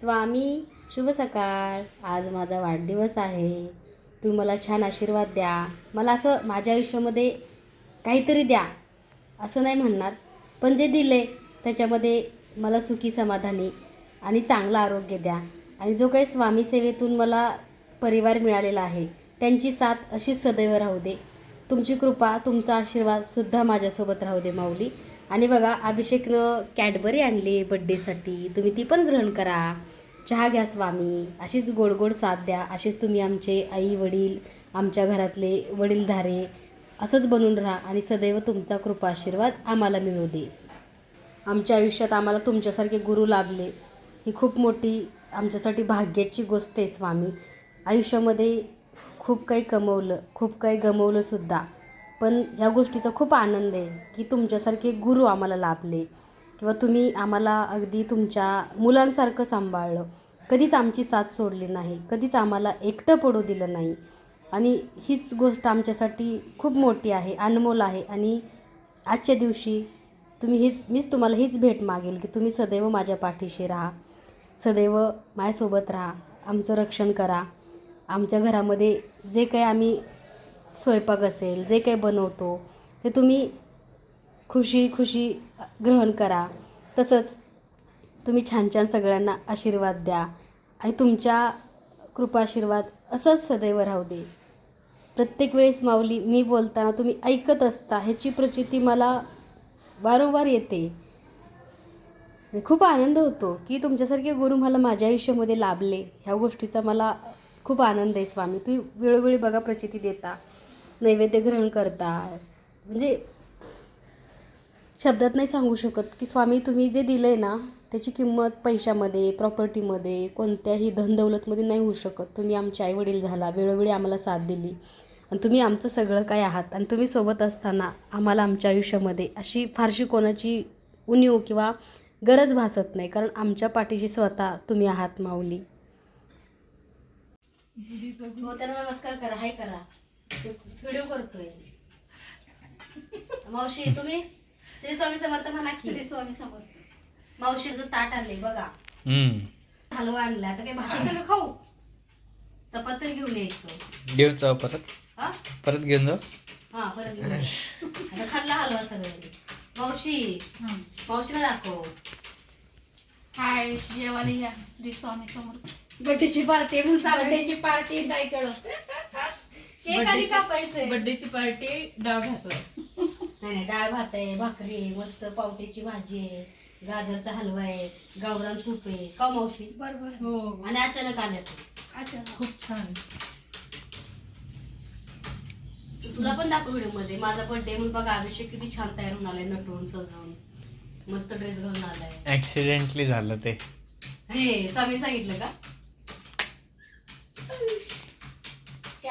स्वामी शुभ सकाळ. आज माझा वाढदिवस आहे. तुम्ही मला छान आशीर्वाद द्या. मला असं माझ्या आयुष्यामध्ये काहीतरी द्या. असं नाही म्हणणार पण जे दिले त्याच्यामध्ये मला सुखी समाधानी आणि चांगलं आरोग्य द्या. आणि जो काही स्वामी सेवेतून मला परिवार मिळालेला आहे त्यांची साथ अशीच सदैव राहू दे. तुमची कृपा तुमचा आशीर्वादसुद्धा माझ्यासोबत राहू दे माऊली. आणि बघा अभिषेकनं कॅडबरी आणली बड्डेसाठी. तुम्ही ती पण ग्रहण करा. चहा घ्या स्वामी. अशीच गोड गोड साथ द्या. असेच तुम्ही आमचे आई वडील आमच्या घरातले वडीलधारे असंच बनून राहा आणि सदैव तुमचा कृपा आशीर्वाद आम्हाला मिळू दे. आमच्या आयुष्यात आम्हाला तुमच्यासारखे गुरु लाभले. ही खूप मोठी आमच्यासाठी भाग्याची गोष्ट आहे स्वामी. आयुष्यामध्ये खूप काही कमवलं खूप काही गमवलंसुद्धा. पण ह्या गोष्टीचा खूप आनंद आहे की तुमच्यासारखे गुरु आम्हाला लाभले किंवा तुम्ही आम्हाला अगदी तुमच्या मुलांसारखं सांभाळलं. कधीच आमची साथ सोडली नाही कधीच आम्हाला एकटं पडू दिलं नाही. आणि हीच गोष्ट आमच्यासाठी खूप मोठी आहे अनमोल आहे आणि आजच्या दिवशी तुम्ही हीच मीच तुम्हाला हीच भेट मागेल की तुम्ही सदैव माझ्या पाठीशी राहा सदैव माझ्यासोबत राहा आमचं रक्षण करा. आमच्या घरामध्ये जे काही आम्ही स्वयंपाक असेल जे काही बनवतो ते तुम्ही खुशी खुशी ग्रहण करा. तसंच तुम्ही छान छान सगळ्यांना आशीर्वाद द्या आणि तुमच्या कृपाशीर्वाद असंच सदैव राहू दे. प्रत्येक वेळेस माऊली मी बोलताना तुम्ही ऐकत असता ह्याची प्रचिती मला वारंवार येते. खूप आनंद होतो की तुमच्यासारखे गुरु मला माझ्या आयुष्यामध्ये लाभले. ह्या गोष्टीचा मला खूप आनंद आहे स्वामी. तुम्ही वेळोवेळी बघा प्रचिती देता. नैवेद्य ग्रहण करता म्हणजे शब्दात नाही सांगू शकत की स्वामी तुम्ही जे दिलं आहे ना त्याची किंमत पैशामध्ये प्रॉपर्टीमध्ये कोणत्याही धनदौलतमध्ये नाही होऊ शकत. तुम्ही आमचे आईवडील झाला वेळोवेळी आम्हाला साथ दिली. आणि तुम्ही आमचं सगळं काय आहात? आणि तुम्ही सोबत असताना आम्हाला आमच्या आयुष्यामध्ये अशी फारशी कोणाची उणीव किंवा गरज भासत नाही. कारण आमच्या पाठीशी स्वतः तुम्ही आहात माऊली. हो त्यांना नमस्कार करा. हाय करा. व्हिडिओ करतोय. मावशी तुम्ही? श्री स्वामी समर्थ म्हणा की. श्री स्वामी समर्थ. मावशीचं ताट आणले बघा. हम्म. हलवा आणला आता काय भाकर सगळं खाऊ? चपात तर घेऊन यायचं. घेऊन जाऊ परत? हा? परत घेऊन जाऊ? हा परत घेऊन. आता खाल्ला हलवा सगळं मावशी मावशीला दाखव. हाय जेवायला या. श्री स्वामी समर्थ. बड्डेची पार्टी बर्थडेची पार्टी ताईकडं केक आणि कापायचंय. बर्थडेची पार्टी डाळ नाही नाही डाळ भात आहे भाकरी आहे मस्त पावट्याची भाजी आहे गाजरचा हलवा आहे गावरान तूप आहे. का मावशी? बरोबर. हो. आणि अचानक आल्यात अच्छा खूप छान. तुला पण दाखव व्हिडिओमध्ये माझा बर्थडे म्हणून बघा अभिषेक किती छान तयार होऊन आलाय नटवून सजवून. मस्त ड्रेस घालून आलाय. ऍक्सिडेंटली झालं ते. हे स्वामी सांगितलं का?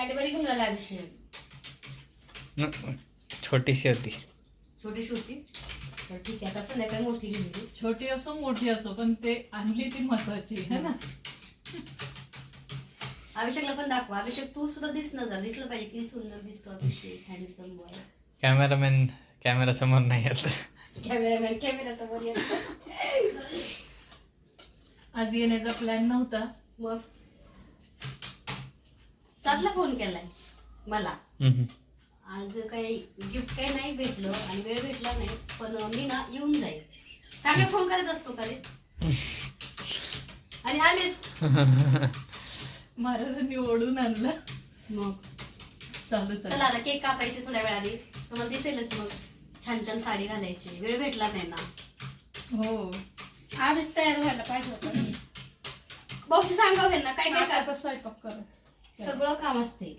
कॅडबरी घेऊन आला अभिषेक न- छोटीशी होती. छोटीशी होती? तर ठीक आहे आता संध्याकाळी मोठी घेऊन छोटी असो मोठी असो पण ते आणली ती महत्वाची है ना? अभिषेकला पण दाखवा. अभिषेक तू सुद्धा दिस न जा दिसलं पाहिजे किती सुंदर दिसतो Abhishek handsome boy cameraman camera समोर नाही येत. कॅमेरामॅन कॅमेरा समोर येतो. आज येण्याचा प्लॅन नव्हता. मग? सातला फोन केलाय. मला. आज काही गिफ्ट काही नाही भेटलं आणि वेळ भेटला नाही पण मी ना येऊन जाईल सारखे फोन करायचा असतो का रे? आणि आलेच. महाराजांनी ओढून आणलं. मग. चालू चला. चालू आता केक कापायचे थोड्या वेळाने. तुम्हाला दिसेलच मग. छान छान साडी घालायची. वेळ भेटला नाही ना. हो. आधीच तयार व्हायला पाहिजे होतं. बॉक्स सांगा ना काय काय आता का तर स्वयंपाक कर. सगळं काम असते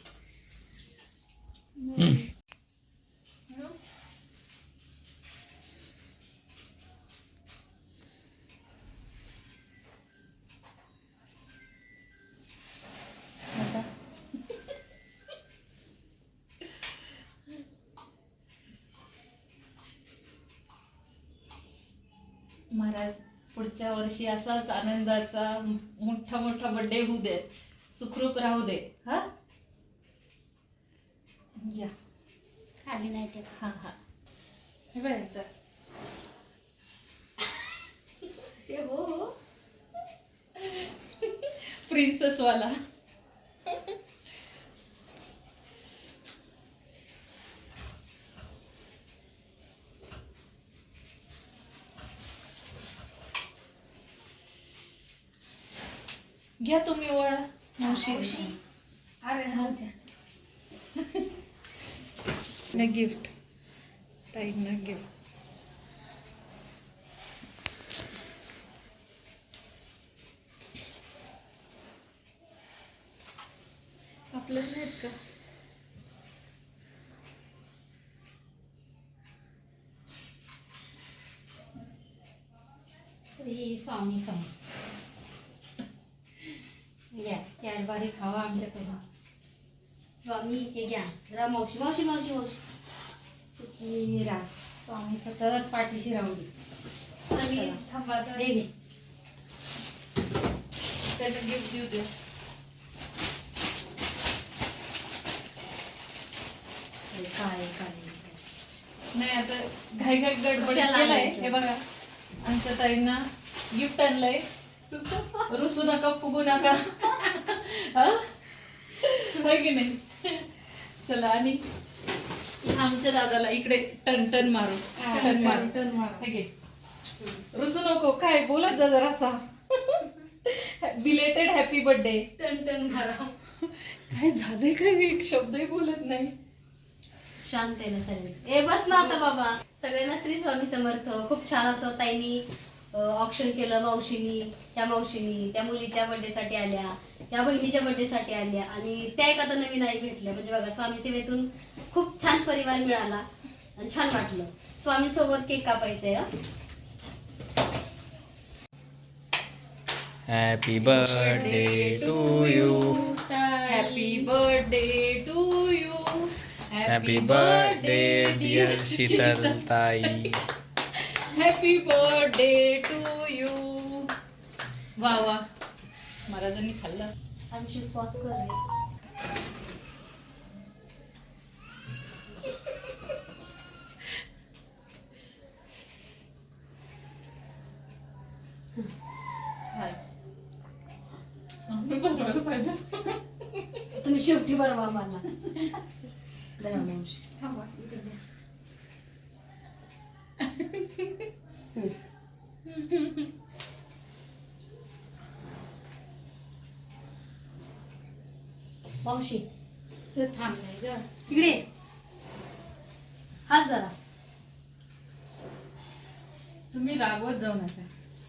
असा महाराज पुढच्या वर्षी असाच आनंदाचा मोठा मोठा बर्थडे होऊ दे सुखरूप राहू दे. हा? या. खाली नाही ठेव हा हा. हे बघायचं हो हो प्रिन्सेस वाला घ्या तुम्ही ओळा मावशी ना गिफ्ट. ताईंना गिफ्ट. आपल्याला नाहीत का? स्वामी सम कॅडबरी खावा आमच्याकडून स्वामी हे घ्या. जरा मावशी मावशी मावशी मावशी. राहा स्वामी सतत पाठीशी राहू दे. थांबा. हे घे. त्याला गिफ्ट देऊ हे काय काय नाही आता घाई घाई गडबड केलाय? हे बघा. आमच्या ताईंना गिफ्ट आणलंय. रुसू नका फुगू नका. की नाही? चला आणि आमच्या दादाला इकडे टन टन मारू. टन मारू. टन मारू. हे. रुसू नको काय बोलत जा जरासा. बिलेटेड हॅपी बर्थडे टन टन मारा. काय झालंय काय? एक शब्दही बोलत नाही. शांत आहे ना सगळे. ए बस ना आता बाबा. सगळ्यांना श्री स्वामी समर्थ. खूप छान असं ताईनी ऑप्शन केलं मावशीनी त्या मावशीनी त्या मुलीच्या birthday साठी आल्या त्या बहिणीच्या birthday साठी आल्या आणि त्या एक आता नवीन आई भेटल्या. म्हणजे बघा स्वामी सेवेतून खूप छान परिवार मिळाला आणि छान वाटलं. स्वामी सोबत केक कापायचंय हं. Happy birthday to you happy birthday to you happy birthday dear Sheetal tai happy birthday to you वा वा. महाराजांनी खाल्लं. आमची पॉज कर तुम्ही शेवटी बरवा मला. जरा मावशी थांबा. तर थांबलाय ग इकडे ये. हाच जरा. तुम्ही रागवत जाऊ नका.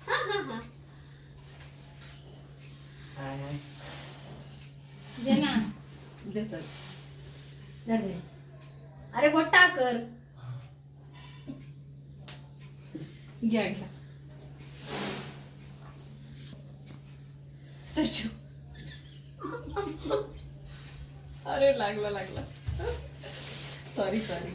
हा हा हा. दे ना. देतात. धर रे. अरे मोठा कर. घ्या घ्या. स्टॅच्यू अरे लागला लागला. सॉरी सॉरी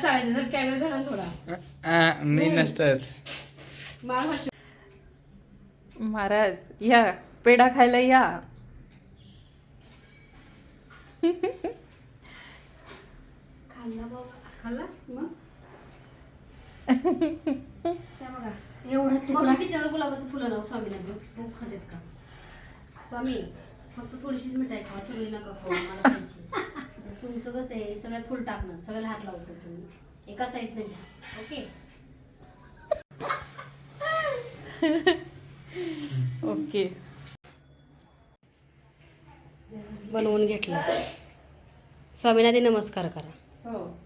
चालायचं कॅमेरा झाला ना थोडा. मी नसतात. महाराज या. पेढा खायला या. खाल्ला मग? त्या बघा एवढं गुलाबाचं फुलं लावू स्वामीला खूप खातेत का? स्वामी फक्त थोडीशीच मिठाई खावा सगळी नका खाऊ मला खायची तुमचं कसं आहे सगळ्यात फुल टाकणार सगळ्याला हात लावतो तुम्ही. एका साईडने घ्या ओके? ओके. बनवून घेतलं. स्वामीनाथी नमस्कार करा. Oh.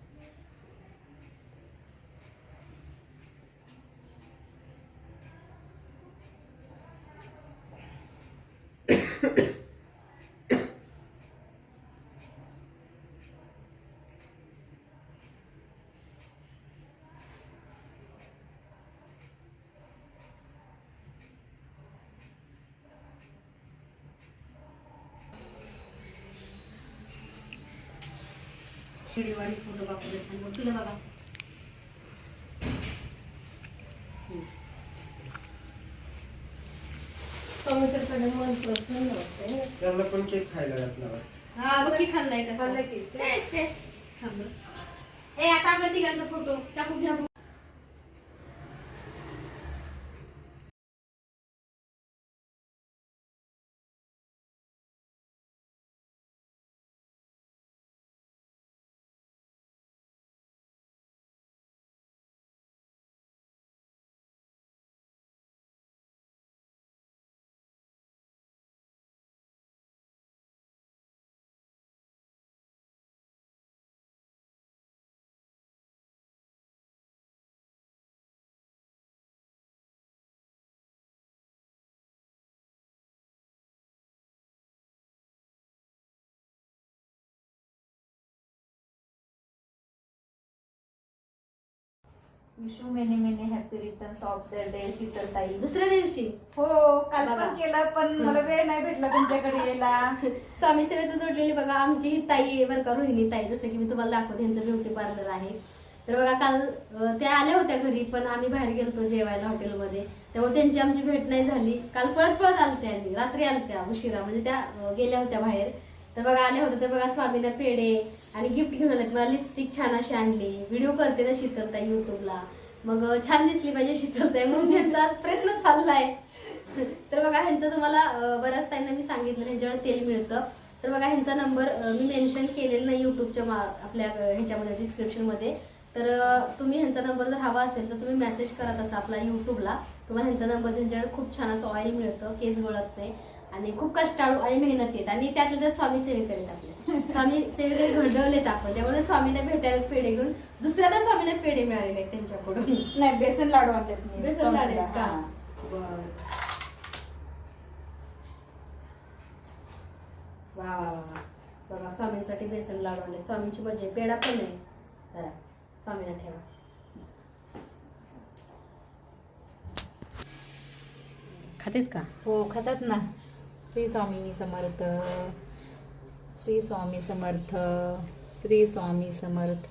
शिडीवाडी फोटो बापूला छान. बघ तुला त्यांना पण केक खायला घातला हा बघ की खाल्लाय खाल्ला की थांब ए आता आपल्या तिघांचा फोटो. टाकून घ्या wish you many many happy returns of the day Sheetaltai दुसऱ्या दिवशी. हो काल बघा. पण केलं पण मला वेळ नाही भेटला तुमच्याकडे यायला. स्वामी सेवेत जोडलेली बघा आमची ही ताई आहे बरं का रोहिणी ताई जसं की मी तुम्हाला दाखवते यांचं ब्युटी पार्लर आहे. तर बघा काल अं, त्या आल्या होत्या घरी पण आम्ही बाहेर गेलतो जेवायला हॉटेलमध्ये. त्यामुळे त्यांची आमची भेट नाही झाली. काल पळत पळत आलत्या रात्री आलत्या उशिरा. म्हणजे त्या अं, गेल्या होत्या बाहेर. तर बघा आले होते तर बघा स्वामींना पेढे आणि गिफ्ट घेऊन आले मला लिपस्टिक छान अशी आणली. व्हिडिओ करते ना शीतलताई युट्यूबला मग छान दिसली पाहिजे शीतलताई म्हणून त्यांचा प्रयत्न चाललाय. तर बघा ह्यांचं तुम्हाला बऱ्याच ताईंना मी सांगितलं ह्यांच्यावर तेल मिळतं. तर बघा ह्यांचा नंबर मी मेन्शन केलेला नाही युट्यूबच्या मा आपल्या ह्याच्यामध्ये डिस्क्रिप्शनमध्ये तर तुम्ही ह्यांचा नंबर जर हवा असेल तर तुम्ही मेसेज करा तसा आपला युट्यूबला तुम्हाला ह्यांचा नंबर त्यांच्याकडे खूप छान असं ऑइल मिळतं केस गळत नाही. आणि खूप कष्टाळू आणि मेहनत येत आणि त्यातल्या त्यात स्वामी सेवेकरीत आपले स्वामी सेवेकरी घडवलेत आपण. त्यामुळे स्वामीने भेटायला पेढे घेऊन दुसऱ्यांदा स्वामीने पेढे मिळालेले आहेत त्यांच्याकडून. नाही बेसन लाडू आणलेत मी. बेसन लाडू आहेत का? वा वा वा. बघा स्वामींसाठी बेसन लाडू आणले स्वामींची मजा पेढा पण नाही. जरा स्वामीला ठेवा. खातेत का? हो खातात ना. श्री स्वामी समर्थ श्री स्वामी समर्थ श्री स्वामी समर्थ.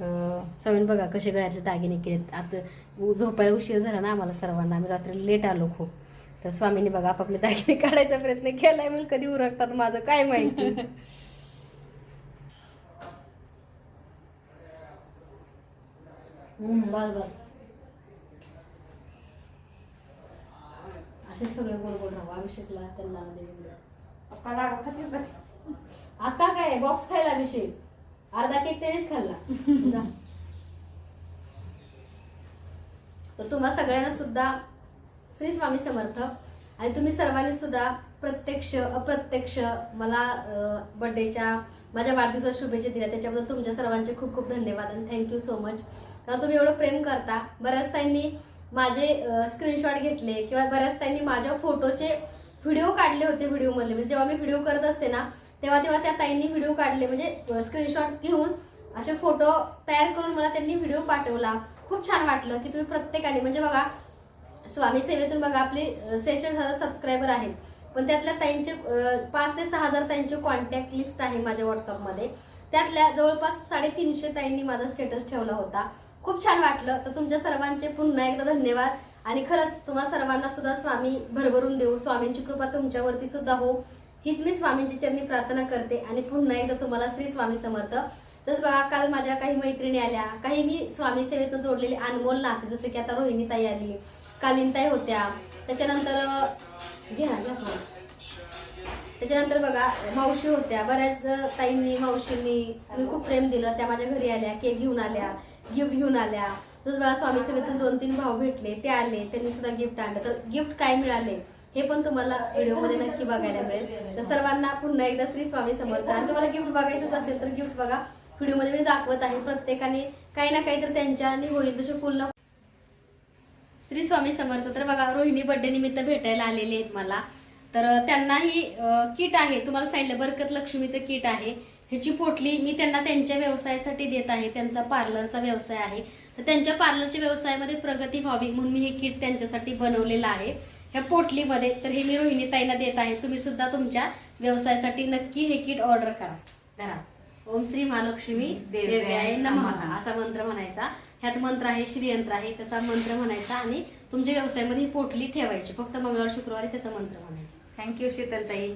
स्वामीन बघा कसे गळ्यातले दागिने केलेत. आता उ- झोपायला उशीर झाला ना आम्हाला सर्वांना. आम्ही रात्री लेट आलो खूप. तर स्वामींनी बघा आपापले दागिने काढायचा प्रयत्न केलाय मग कधी उरकतात माझं काय माहिती. हम्म, बस बस. असे सगळे गोड गोड राहू अभिषेकला त्यांना अक्का लाडू खातील का ते? आका काय बॉक्स खायला अभिषेक अर्धा केक त्यानेच खाल्ला. जा. तर तुम्हा सगळ्यांना सुद्धा श्री स्वामी समर्थ. आणि तुम्ही सर्वांनी सुद्धा प्रत्यक्ष अप्रत्यक्ष मला बर्थडेच्या माझ्या वाढदिवसात शुभेच्छा दिल्या. त्याच्याबद्दल तुमच्या सर्वांचे खूप खूप धन्यवाद आणि थँक्यू सो मच कारण तुम्ही एवढं प्रेम करता. बऱ्याच ताईंनी माझे स्क्रीनशॉट घेतले किंवा बऱ्याच ताईंनी माझ्या फोटोचे व्हिडिओ काढले होते व्हिडिओमधले म्हणजे जेव्हा मी व्हिडिओ करत असते ना तेव्हा तेव्हा त्या ताईंनी व्हिडिओ काढले. म्हणजे स्क्रीनशॉट घेऊन असे फोटो तयार करून मला त्यांनी व्हिडिओ पाठवला. खूप छान वाटलं की तुम्ही प्रत्येकाने म्हणजे बघा स्वामी सेवेतून बघा आपले सेशन हजार सबस्क्रायबर आहेत. पण त्यातल्या ताईंचे पाच ते सहा हजार ताईंचे कॉन्टॅक्ट लिस्ट आहे माझ्या व्हॉट्सअपमध्ये त्यातल्या जवळपास साडेतीनशे ताईंनी माझा स्टेटस ठेवला होता. खूप छान वाटलं. तर तुमच्या सर्वांचे पुन्हा एकदा धन्यवाद. आणि खरंच तुम्हा सर्वांना सुद्धा स्वामी भरभरून देऊ. स्वामींची कृपा तुमच्यावरती सुद्धा हो. हीच मी स्वामींची चरणी प्रार्थना करते आणि पुन्हा एकदा तुम्हाला श्री स्वामी समर्थ. तसं बघा काल माझ्या काही मैत्रिणी आल्या. काही मी स्वामी सेवेतून जोडलेली अनमोल नाते जसे की आता रोहिणीताई आली कालीनताई होत्या. त्याच्यानंतर घ्या त्याच्यानंतर बघा मावशी होत्या. बऱ्याच ताईंनी मावशींनी तुम्ही खूप प्रेम दिलं. त्या माझ्या घरी आल्या केक घेऊन आल्या गिफ्ट घेऊन आल्या. जसं मला स्वामी सेवेतून दोन तीन भाऊ भेटले ते आले त्यांनी सुद्धा गिफ्ट आणलं. तर गिफ्ट काय मिळाले हे पण तुम्हाला व्हिडिओमध्ये नक्की बघायला मिळेल. तर सर्वांना पुन्हा एकदा श्री स्वामी समर्थ. आणि तुम्हाला गिफ्ट बघायचंच असेल तर गिफ्ट बघा. व्हिडिओमध्ये मी दाखवत आहे प्रत्येकाने काही ना काही तर होईल तसे पूर्ण. श्री स्वामी समर्थ. तर बघा रोहिणी बर्थडे निमित्त भेटायला आलेले आहेत मला. तर त्यांनाही किट आहे. तुम्हाला सांगितलं बरकत लक्ष्मीचं किट आहे. ह्याची पोटली मी त्यांना त्यांच्या व्यवसायासाठी देत आहे. त्यांचा पार्लरचा व्यवसाय आहे. तर त्यांच्या पार्लरच्या व्यवसायामध्ये प्रगती व्हावी म्हणून मी हे किट त्यांच्यासाठी बनवलेलं आहे. ह्या पोटलीमध्ये तर हे मी रोहिणी ताईंना देत आहे. तुम्ही सुद्धा तुमच्या व्यवसायासाठी नक्की हे किट ऑर्डर करा. धरा. ओम श्री महालक्ष्मी देव्याय नमहा असा मंत्र म्हणायचा. ह्यात मंत्र आहे श्रीयंत्र आहे. त्याचा मंत्र म्हणायचा आणि तुमच्या व्यवसायामध्ये ही पोटली ठेवायची. फक्त मंगळवार शुक्रवारी त्याचा मंत्र म्हणायचा. Thank you Sheetaltai.